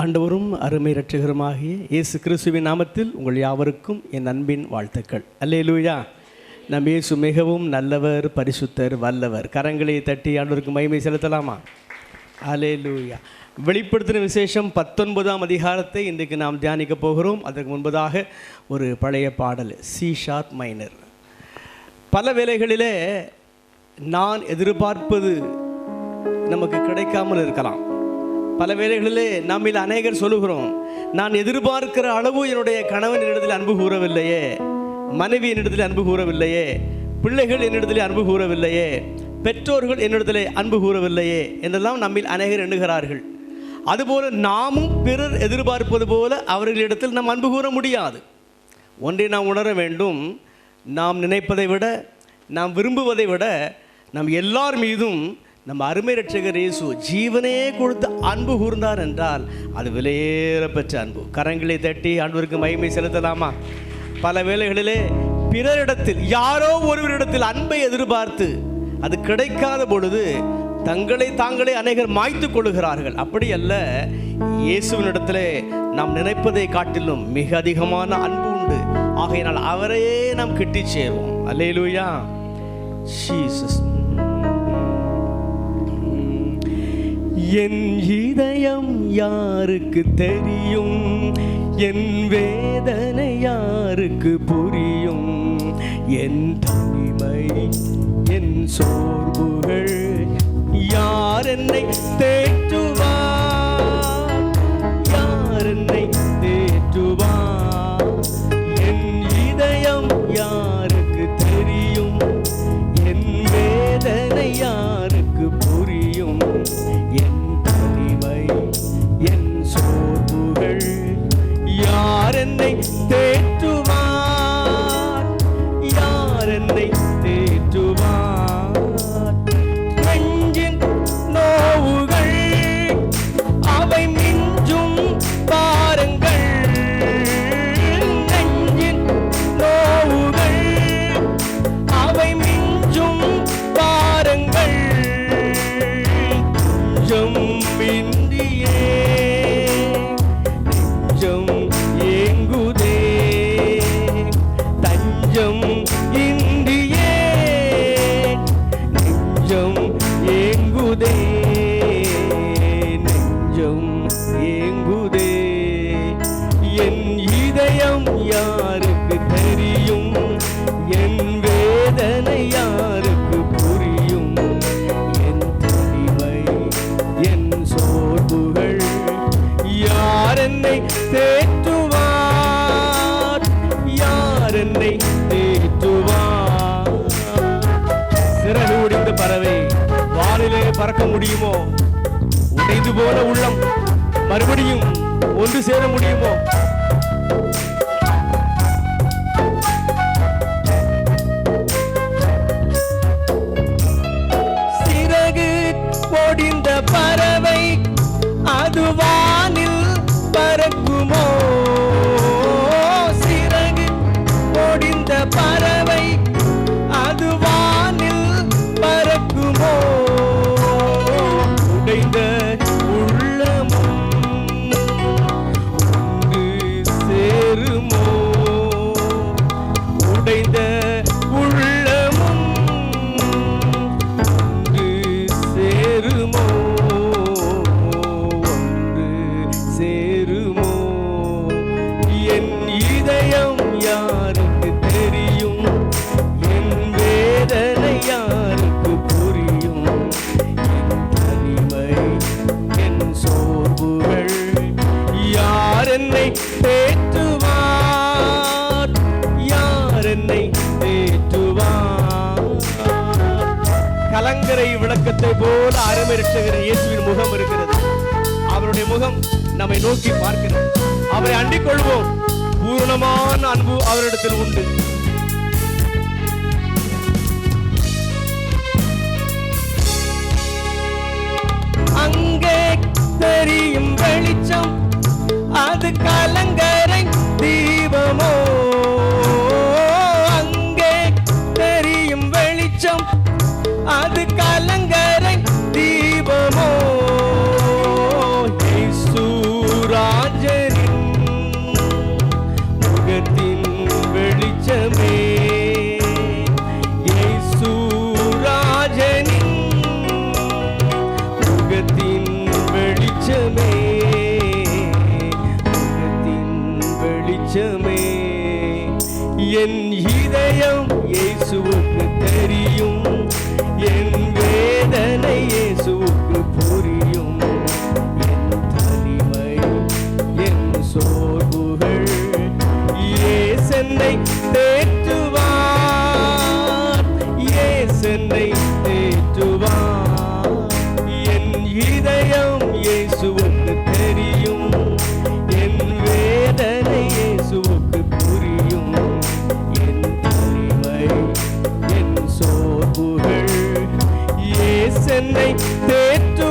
ஆண்டவரும் அருமை இரட்சகருமாகிய இயேசு கிறிஸ்துவின் நாமத்தில் உங்கள் யாவருக்கும் என் அன்பின் வாழ்த்துக்கள். அல்லே லூயா நம் இயேசு மிகவும் நல்லவர் பரிசுத்தர் வல்லவர். கரங்களை தட்டி ஆண்டவருக்கு மகிமை செலுத்தலாமா? அல்லேலூயா. வெளிப்படுத்தின விசேஷம் பத்தொன்பதாம் அதிகாரத்தை இன்றைக்கு நாம் தியானிக்க போகிறோம். அதற்கு முன்பதாக ஒரு பழைய பாடல் சி ஷார்ப் மைனர் பல வேலைகளிலே நான் எதிர்பார்ப்பது நமக்கு கிடைக்காமல் இருக்கலாம். பல வேளைகளிலே நம்மில் அநேகர் சொல்லுகிறோம் நான் எதிர்பார்க்கிற அளவு என்னுடைய கணவன் என்னிடத்தில் அன்பு கூறவில்லையே மனைவி என்னிடத்தில் அன்பு கூறவில்லையே பிள்ளைகள் என்னிடத்தில் அன்பு கூறவில்லையே பெற்றோர்கள் என்னிடத்தில் அன்பு கூறவில்லையே என்றெல்லாம் நம்மில் அநேகர் எண்ணுகிறார்கள். அதுபோல நாமும் பிறர் எதிர்பார்ப்பது போல அவர்களிடத்தில் நாம் அன்பு கூற முடியாது. ஒன்றை நாம் உணர வேண்டும் நாம் நினைப்பதை விட நாம் விரும்புவதை விட நம் எல்லார் மீதும் நம்ம அருமை ரட்சகர் இயேசு ஜீவனே கொடுத்து அன்பு கூர்ந்தார் என்றால் அது விலையேற பெற்ற அன்பு. கரங்களை தட்டி அன்பிற்கு மகிமை செலுத்தலாமா? பல வேளைகளிலே பிறரிடத்தில் யாரோ ஒருவரிடத்தில் அன்பை எதிர்பார்த்து அது கிடைக்காத பொழுது தங்களை தாங்களே அநேகர் மாய்த்து கொள்ளுகிறார்கள். அப்படி அல்ல இயேசுவினிடத்திலே நாம் நினைப்பதை காட்டிலும் மிக அதிகமான அன்பு உண்டு. ஆகையினால் அவரையே நாம் கிட்டி சேருவோம். அல்லேலூயா. ஜீசஸ் என் இதயம் யாருக்கு தெரியும்? என் வேதனை யாருக்கு புரியும்? என் தனிமை என் சோர்வுகள் யார் என்னை தே தேற்றுவார் என்னை தேற்றுவார்? யார் என்னை தேற்றுவார்? சிறகு உடைந்த பறவை வானிலே பறக்க முடியுமோ? உடைந்து போன உள்ளம் மறுபடியும் ஒன்று சேர முடியுமோ? கலங்கரை விளக்கத்தை போல அருமை ரட்சகர் இயேசுவின் முகம் இருக்கிறது. அவருடைய முகம் நம்மை நோக்கி பார்க்கிறது. அவரை அண்டிக் கொள்வோம். பூரணமான அன்பு அவரிடத்தில் உண்டு. அங்கே தெரியும் வெளிச்சமே உலகத்தின் வெளிச்சமே. என் இதயம் இயேசுவுக்கு தெரியும் என் வேதனை இயேசுவுக்கு புரியும். என் தனிமை என் தந்தை தேற்றும்